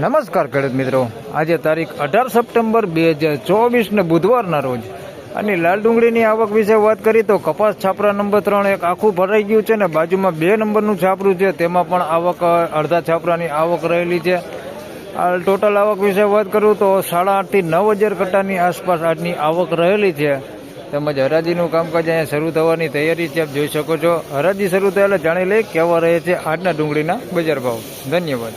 નમસ્કાર ખેડૂત મિત્રો. આજે તારીખ અઢાર સપ્ટેમ્બર બે હજાર ચોવીસને બુધવારના રોજ. અને લાલ ડુંગળીની આવક વિશે વાત કરી તો કપાસ છાપરા નંબર ત્રણ એક આખું ભરાઈ ગયું છે ને બાજુમાં બે નંબરનું છાપરું છે. તેમાં પણ આવક અડધા છાપરાની આવક રહેલી છે. ટોટલ આવક વિશે વાત કરું તો સાડા આઠથી નવ હજાર કટ્ટાની આસપાસ આજની આવક રહેલી છે. તેમજ હરાજીનું કામકાજ અહીંયા શરૂ થવાની તૈયારી છે. આપ જોઈ શકો છો. હરાજી શરૂ થયેલા જાણી લઈ કેવા રહે છે આજના ડુંગળીના બજાર ભાવ. ધન્યવાદ.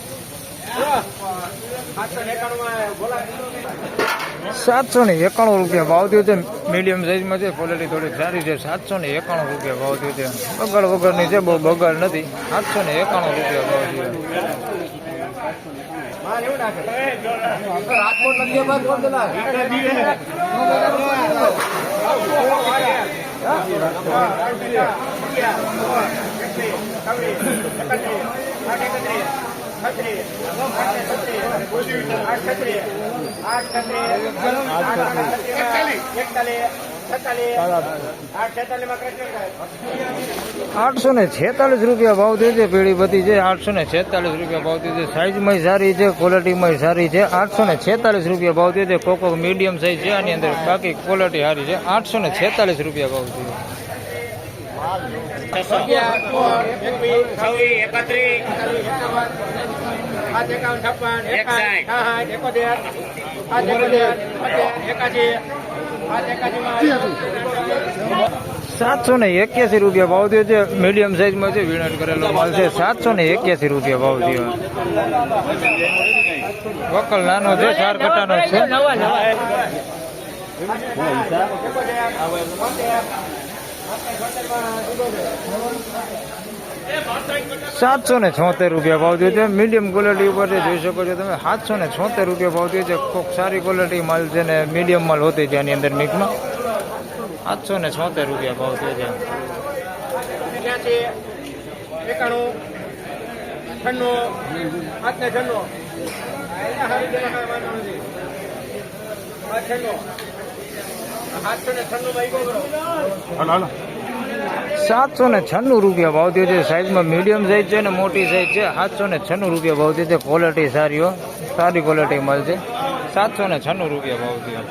સાતસો ને એકાણું રૂપિયા ભાવ થયો છે. મીડિયમ સાઈઝમાં છે ક્વોલિટી થોડી સારી છે. સાતસો ને એકાણું રૂપિયા ભાવ થયો છે. બગડ વગરની છે, બહુ બગાડ નથી. સાતસો ને એકાણું રૂપિયા ભાવ થયો આઠસો ને છેતાલીસ રૂપિયા ભાવ થયો છે પેઢી બધી છે આઠસો ને છેતાલીસ રૂપિયા ભાવ થયો છે સાઇઝમાં સારી છે ક્વોલિટીમાં સારી છે આઠસો ને છેતાલીસ રૂપિયા ભાવ થયો છે કોકો મીડિયમ સાઈઝ છે આની અંદર બાકી ક્વોલિટી સારી છે આઠસો ને છેતાલીસ રૂપિયા ભાવ થયો સાતસો ને એક્યાસી રૂપિયા ભાવ થયો છે. મીડિયમ સાઈઝમાં છે વીણટ કરેલો માલ છે. સાતસો ને એક્યાસી રૂપિયા ભાવ થયો. વકલ નાનો છે ચાર કટ્ટાનો છે. સાતસો ને છોતેર રૂપિયા ભાવ થયો છે. મીડિયમ ક્વોલિટી ઉપર જોઈ શકો છો તમે સાતસો ને છોતેર રૂપિયા ભાવ થયો છે. કોક સારી ક્વોલિટી માલ છે ને મીડિયમ માલ હોતી છે આની અંદર મિક્સમાં સાતસો ને છોતેર રૂપિયા ભાવ થયો છે. એકાણું છન્નું. પાંચ ને છન્નું. સાતસો ને છન્નું સાતસો ને છન્નું રૂપિયા ભાવ થયો છે સાઈઝમાં મીડિયમ સાઈઝ છે ને મોટી સાઈઝ છે સાતસો ને છન્નું રૂપિયા ભાવ થયો છે ક્વોલિટી સારી સારી ક્વોલિટી મળશે છે સાતસો ને છન્નું રૂપિયા ભાવ થયો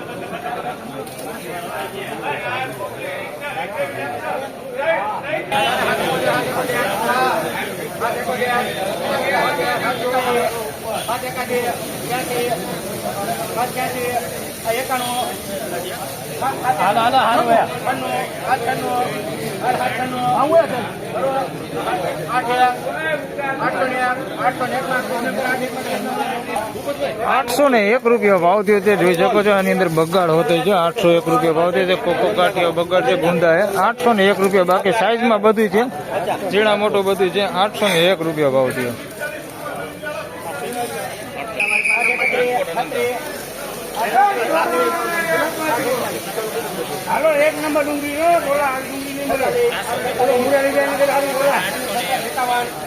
આઠસો ને એક રૂપિયા ભાવ થયો તે જોઈ શકો છો, આની અંદર બગાડ હોતો છે, આઠસો એક રૂપિયા ભાવ થયો છે, કોકો કાઠિયા બગાડ છે, ગુંદા છે આઠસો ને એક રૂપિયા બાકી સાઈઝમાં બધું છે, ઝીણા મોટું બધું છે, આઠસો ને એક રૂપિયા ભાવ થયો. હાલો એક નંબર ડુંગળી હો બોલા ડુંગળી નહીં બોલા બોલો મુરારી જાય નગર હારું બોલા ડુંગળી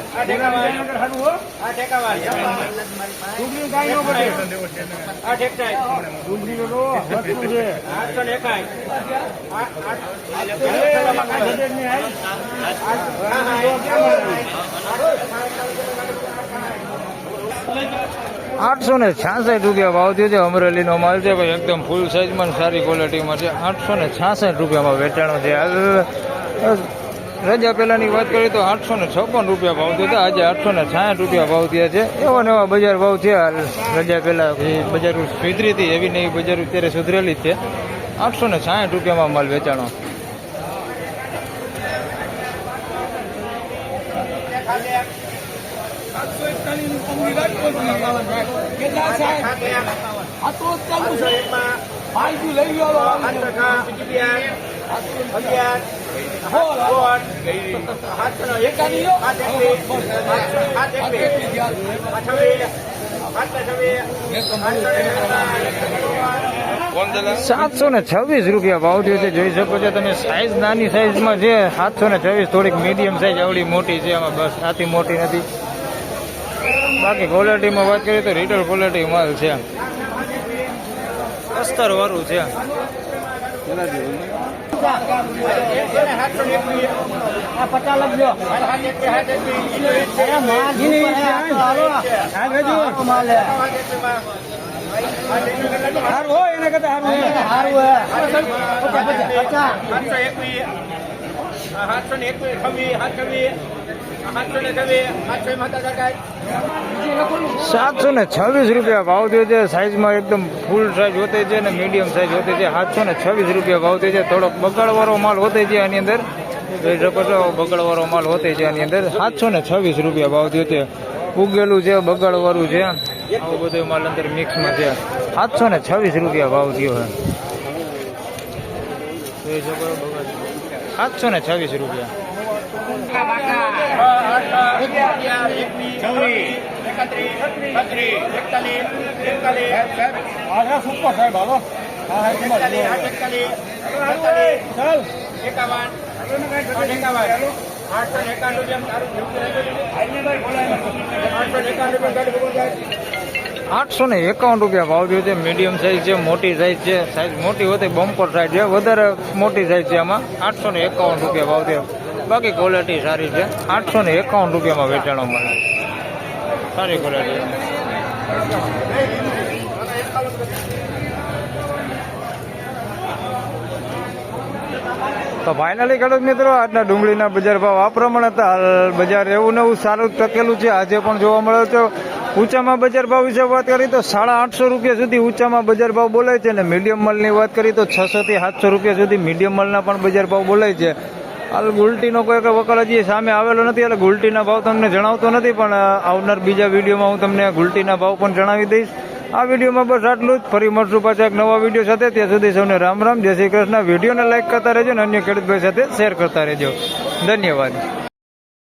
આઠસો ને છાસઠ રૂપિયા ભાવ થયો છે. અમરેલીનો માલ છે ભાઈ, એકદમ ફૂલ સાઇઝમાં સારી ક્વોલિટીમાં છે. આઠસો ને છાસઠ રૂપિયામાં વેચાણો છે. રજા પહેલાંની વાત કરીએ તો આઠસો ને છપ્પન રૂપિયા ભાવ થયો આજે આઠસો ને છાસઠ રૂપિયા ભાવ થયા છે. એવા નવા બજાર ભાવ છે. રજા પહેલાં બજાર સુધરી હતી, એવી નવી બજાર અત્યારે સુધરેલી જ છે. આઠસો ને છાસઠ રૂપિયામાં માલ વેચાણો. Yeah. સાતસો ને છવ્વીસ રૂપિયા ભાવ થયો જોઈ શકો છો તમે સાઈઝ નાની સાઈઝમાં છે. સાતસો ને છવ્વીસ થોડીક મીડિયમ સાઈઝ આવડી મોટી છે. આમાં બસ આથી મોટી નથી. બાકી ક્વોલિટીમાં વાત કરીએ તો રિટેલ ક્વોલિટી માલ છે. અસ્તર વાળું છે લખજો હોય એના કરતા છવ્વીસ સાતસો ને છવ્વીસ રૂપિયા ભાવ થયો છે. સાઈઝમાં એકદમ ફૂલ સાઈઝ હોતે છે અને મીડિયમ સાઈઝ હોતે છે. સાતસો ને છવ્વીસ રૂપિયા ભાવ થયો છે. થોડોક બગાડવાળો માલ હોતે છે આની અંદર. જોઈ બગાડવાળો માલ હોતે છે આની અંદર. સાતસો ને છવ્વીસ રૂપિયા ભાવ થયો છે. ઉગેલું છે, બગાડવાળું છે. આવું બધું માલ અંદર મિક્સમાં છે. સાતસો ને છવ્વીસ રૂપિયા ભાવ થયો છે. જોઈ સાતસો ને છવ્વીસ રૂપિયા. આઠસો ને એકાવન રૂપિયા ભાવ થયો છે. મીડિયમ સાઈઝ છે, મોટી સાઈઝ છે. સાઈઝ મોટી હોતી બમ્પર સાઈઝ છે. વધારે મોટી સાઈઝ છે આમાં. આઠસો ને એકાવન રૂપિયા ભાવ થયો. બાકી ક્વોલિટી સારી છે. આઠસો ને એકાવન રૂપિયામાં વેચાણો મળે. સારી ક્વોલિટી તો ફાઇનલી ખેડૂત મિત્રો આજના ડુંગળીના બજાર ભાવ આ પ્રમાણે હતા. હાલ બજાર એવું નવું સારું ટકેલું છે. આજે પણ જોવા મળે છે ઊંચામાં બજાર ભાવ વિશે વાત કરી તો સાડા આઠસો રૂપિયા સુધી ઊંચામાં બજાર ભાવ બોલાય છે. અને મીડિયમ માલની વાત કરી તો છસો થી સાતસો રૂપિયા સુધી મીડિયમ માલના પણ બજાર ભાવ બોલાય છે. હાલ ગુલટીનો કોઈ વકલ હજી સામે આવેલો નથી એટલે ગુલટીના ભાવ તમને જણાવતો નથી, પણ આવનાર બીજા વિડીયોમાં હું તમને ગુલટીના ભાવ પણ જણાવી દઈશ. આ વિડીયોમાં બસ આટલું જ. ફરી મળશું પાછા એક નવા વીડિયો સાથે. ત્યાં સુધી સૌને રામ રામ. જય શ્રી કૃષ્ણ. વિડીયોને લાઇક કરતા રહેજો અને અન્ય ખેડૂતભાઈ સાથે શેર કરતા રહેજો. ધન્યવાદ.